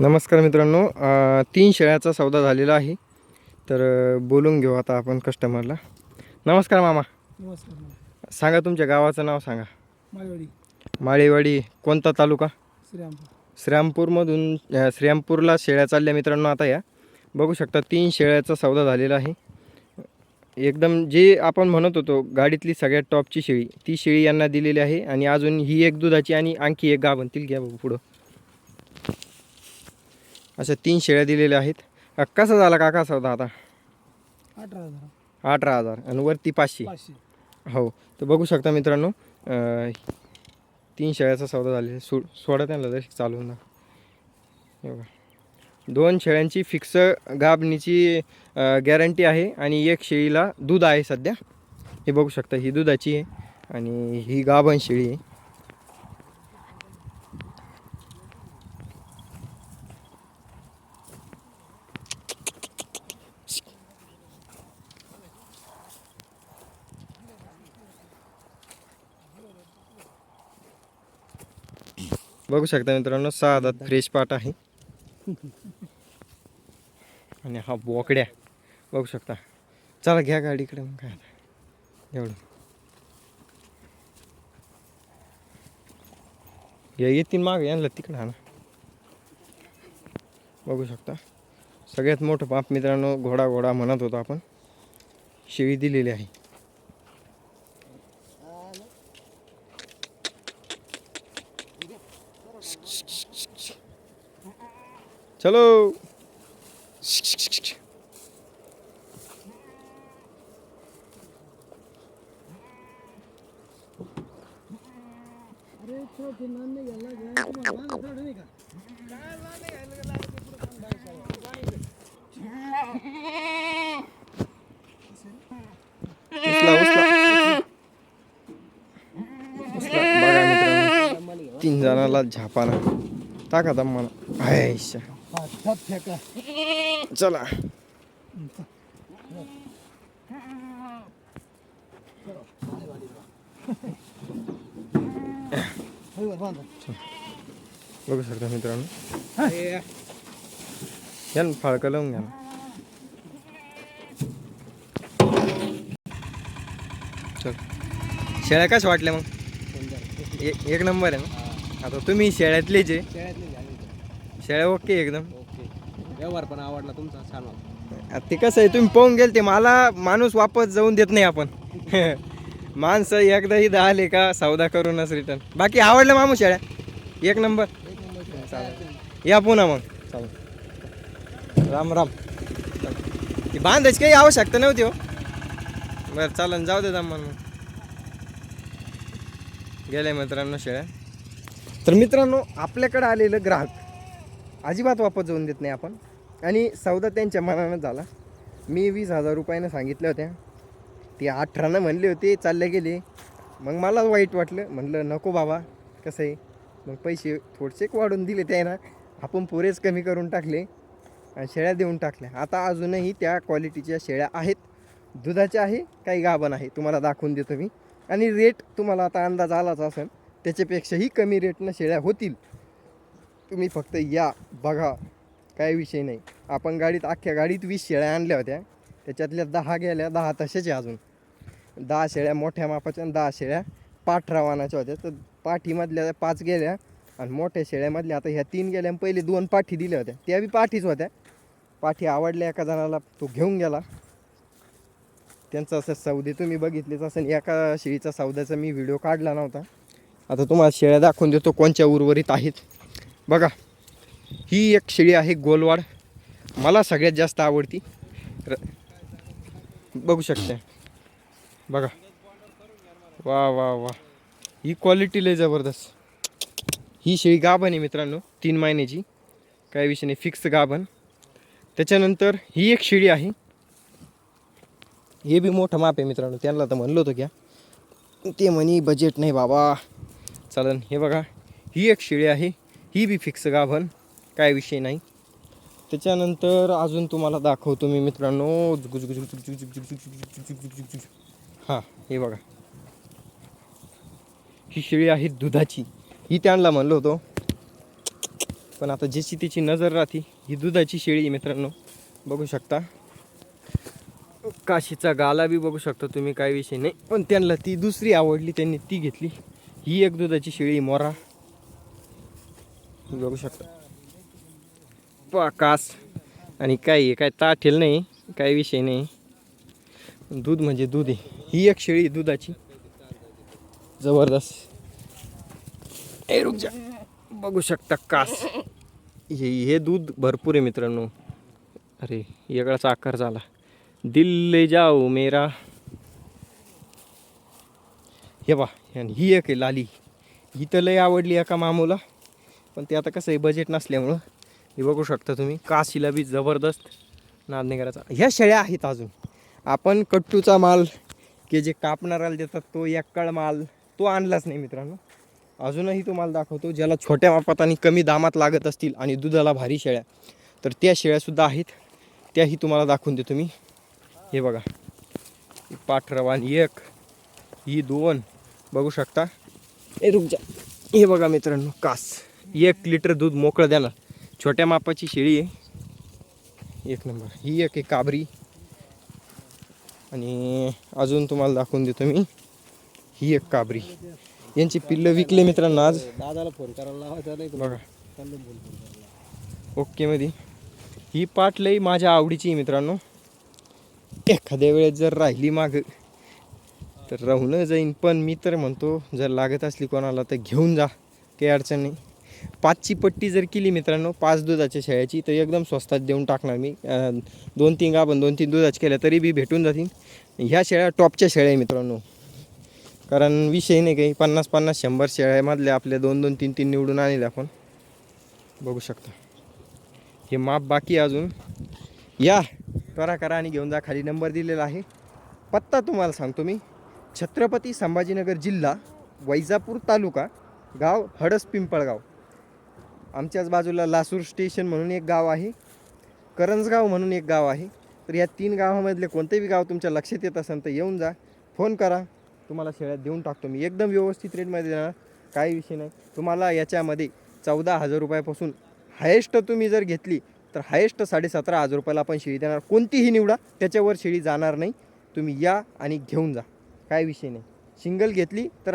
नमस्कार मित्रांनो तीन शेळ्याचा सौदा झालेला आहे. तर बोलून घेऊ आता आपण कस्टमरला नमस्कार मामा. नमस्कार सांगा तुमच्या गावाचं नाव सांगा. माळवाडी. माळेवाडी कोणता तालुका? श्रीरामपूर. श्रीरामपूरमधून अ, श्रीरामपूरला शेळ्या चालल्या मित्रांनो आता या. बघू शकता तीन शेळ्याचा सौदा झालेला आहे. एकदम जे आपण म्हणत होतो गाडीतली सगळ्यात टॉपची शेळी ती शेळी यांना दिलेली आहे आणि अजून ही एक दुधाची आणि आणखी एक गाभण. तील घ्या बघू पुढं. अशा तीन शेळ्या दिलेल्या आहेत. कसा झाला काका सौदा आता? अठरा हजार. अठरा हजार. आणि वरती पाचशे. हो. तर बघू शकता मित्रांनो तीन शेळ्याचा सौदा झालेला आहे. सो सोडा त्यांना जर चालवून ना दोन शेळ्यांची फिक्स गाबणीची गॅरंटी आहे आणि एक शेळीला दूध आहे सध्या. हे बघू शकता ही दुधाची आहे आणि ही गाभण शेळी आहे. बघू शकता मित्रांनो सहा फ्रेश पाट आहे. आणि हा बोकड्या. बघू शकता. चला घ्या गाडीकडे मग काय आता. एवढं. या येतील माग यांना तिकडं हा ना बघू शकता. सगळ्यात मोठं पाप मित्रांनो घोडा घोडा म्हणत होतो आपण. शेळी दिलेली आहे. चलो अरे छोटे नांदे घ्यायला घ्या तुम्हाला मागं सोडलं नाही का काय नांदे घ्यायला गेला ते पुढं खाली बाहेर उचला उचला उचला बघा मित्रांनो तीन जणाला झापाना टाका दम्माना आयशा. चला. बघू शकता मित्रांनो. या ना फाळकं लावून घ्या ना. चल. शेळ्या कशा वाटल्या मग? एक नंबर आहे ना? आता तुम्ही शेळ्यातलेच आहे शेळ्यातले झाले शेळ्या ओके एकदम. ओके. व्यवहार पण आवडला तुमचा छान आता ते कसं आहे तुम्ही पाहून गेल ते मला माणूस वापस जाऊन देत नाही आपण. माणसं एकदा इथं आले का सौदा करूनच रिटर्न बाकी आवडलं मामू शेळ्या? एक नंबर. एक नंबर चालेल. या पुन्हा मग. चालेल. राम राम. ती बांधायची काही आवश्यकता नव्हती हो. बरं चालन जाऊ दे मग. गेले मित्रांनो शेळ्या. तर मित्रांनो आपल्याकडं आलेलं ग्राहक अजिबात वापस जाऊन देत नाही आपण. आणि सौदा त्यांच्या मनानं झाला. मी वीस हजार रुपयानं सांगितल्या होत्या. ते अठरानं म्हणले होते चालले गेले. मग मला वाईट वाटलं. म्हणलं नको बाबा कसं आहे? मग पैसे थोडेसे वाढून दिले त्यानं. आपण पुरेच कमी करून टाकले आणि शेळ्या देऊन टाकल्या. आता अजूनही त्या क्वालिटीच्या शेळ्या आहेत. दुधाच्या आहे काही गाभण आहे. तुम्हाला दाखवून देतो मी. आणि रेट तुम्हाला आता अंदाज आलाच असेल. त्याच्यापेक्षाही कमी रेटनं शेळ्या होतील. तुम्ही फक्त या बघा. काही विषय नाही. आपण गाडीत अख्ख्या गाडीत वीस शेळ्या आणल्या होत्या. त्याच्यातल्या दहा गेल्या दहा तशाच अजून. दहा शेळ्या मोठ्या मापाच्या आणि दहा शेळ्या पाठरा वानाच्या होत्या. तर पाठीमधल्या पाच गेल्या आणि मोठ्या शेळ्यामधल्या. आता ह्या तीन गेल्या पहिले दोन पाठी दिल्या होत्या. त्या बी पाठीच होत्या. पाठी आवडल्या एका जणाला तो घेऊन गेला. त्यांचं असं सौदे तुम्ही बघितलेच असेल. एका शेळीचा सौद्याचा मी व्हिडिओ काढला नव्हता. आता तुम्हाला शेळ्या दाखवून देतो कोणत्या उर्वरित आहेत. बघा ही एक शेळी आहे गोलवाड. मला सगळ्यात जास्त आवडती. र बघू शकते. बघा. वा वा वा. ही क्वालिटी लय जबरदस्त. ही शेळी गाभण आहे मित्रांनो तीन महिन्याची. काही विषय नाही फिक्स गाभण. त्याच्यानंतर ही एक शेळी आहे. हे बी मोठं माप आहे मित्रांनो त्यांना तर म्हणलं होतं घ्या ते म्हणी बजेट नाही बाबा. चालन. हे बघा ही एक शेळी आहे. ही बी फिक्स गाभण. काय विषय नाही. त्याच्यानंतर अजून तुम्हाला दाखवतो मी मित्रांनो. हां हे बघा. ही शेळी आहे दुधाची. ही त्यांना म्हणलो होतो. पण आता ज्याची तिची नजर राहते ही दुधाची शेळी मित्रांनो. बघू शकता. काशीचा गाला बी बघू शकता तुम्ही काय विषय नाही. पण त्यांना ती दुसरी आवडली त्यांनी ती घेतली. ही एक दुधाची शेळी मोरा. बघू शकता. पाकास आणि काही काय ताठेल नाही काय विषय नाही. दूध म्हणजे दूध आहे. ही एक शेळी दुधाची. जबरदस्त. ए रुक जा. बघू शकता कास. हे हे दूध भरपूर आहे मित्रांनो. अरे वेगळाच आकार झाला. दिल्ली जाऊ जाओ मेरा. हे बा आणि ही एक आहे लाली. ही तर लय आवडली एका मामूला पण ते आता कसं आहे बजेट नसल्यामुळं. हे बघू शकता तुम्ही काशीला बी जबरदस्त नाद करायचा ह्या शेळ्या आहेत अजून. आपण कट्टूचा माल की जे कापणाऱ्याला देतात तो एक्कळ माल तो आणलाच नाही मित्रांनो. अजूनही तुम्हाला दाखवतो ज्याला छोट्या मापात आणि कमी दामात लागत असतील आणि दुधाला भारी शेळ्या. तर त्या शेळ्यासुद्धा आहेत. त्याही तुम्हाला दाखवून देतो मी. हे बघा. पाठरवान एक ही दोन. बघू शकता. ए रुक जा. हे बघा मित्रांनो कास. एक लिटर दूध मोकळं द्या ना. छोट्या मापाची शेळी आहे. एक नंबर. ही एक आहे काबरी. आणि अजून तुम्हाला दाखवून देतो मी. ही एक काबरी. यांची पिल्लं विकले मित्रांनो आज. दादाला फोन करायला बघा. ओके मध्ये ही पाट लई माझ्या आवडीची मित्रांनो. एखाद्या वेळेस जर राहिली माग तर राहून जाईन पण मी तर म्हणतो जर लागत असली कोणाला तर घेऊन जा काही अडचण नाही. पाचची पट्टी जर केली मित्रांनो पाच दुधाच्या शेळ्याची तर एकदम स्वस्तात देऊन टाकणार मी. दोन तीन गाभण दोन तीन दुधाच्या केल्या तरी बी भेटून जातील. ह्या शेळ्या टॉपच्या शेळ्या आहे मित्रांनो. कारण विषय नाही काही पन्नास पन्नास शंभर शेळ्यामधल्या आपल्या दोन दोन तीन तीन निवडून आणले आपण. बघू शकता. हे माप बाकी अजून. या करा करा आणि घेऊन जा. खाली नंबर दिलेला आहे. पत्ता तुम्हाला सांगतो मी. छत्रपती संभाजीनगर जिल्हा वैजापूर तालुका गाव हडस पिंपळगाव. आमच्याच बाजूला लासूर स्टेशन म्हणून एक गाव आहे करंजगाव म्हणून एक गाव आहे. तर या तीन गावामधले कोणतेही गाव तुमच्या लक्षात येत असेल तर येऊन जा फोन करा. तुम्हाला शेळ्यात देऊन टाकतो मी. एकदम व्यवस्थित रेटमध्ये देणार काही विषय नाही. तुम्हाला याच्यामध्ये चौदा हजार रुपयापासून हायेस्ट तुम्ही जर घेतली तर हायेस्ट साडेसतरा हजार रुपयाला आपण शेळी देणार. कोणतीही निवडा त्याच्यावर शेळी जाणार नाही. तुम्ही या आणि घेऊन जा. काय विषय नाही. सिंगल घेतली तर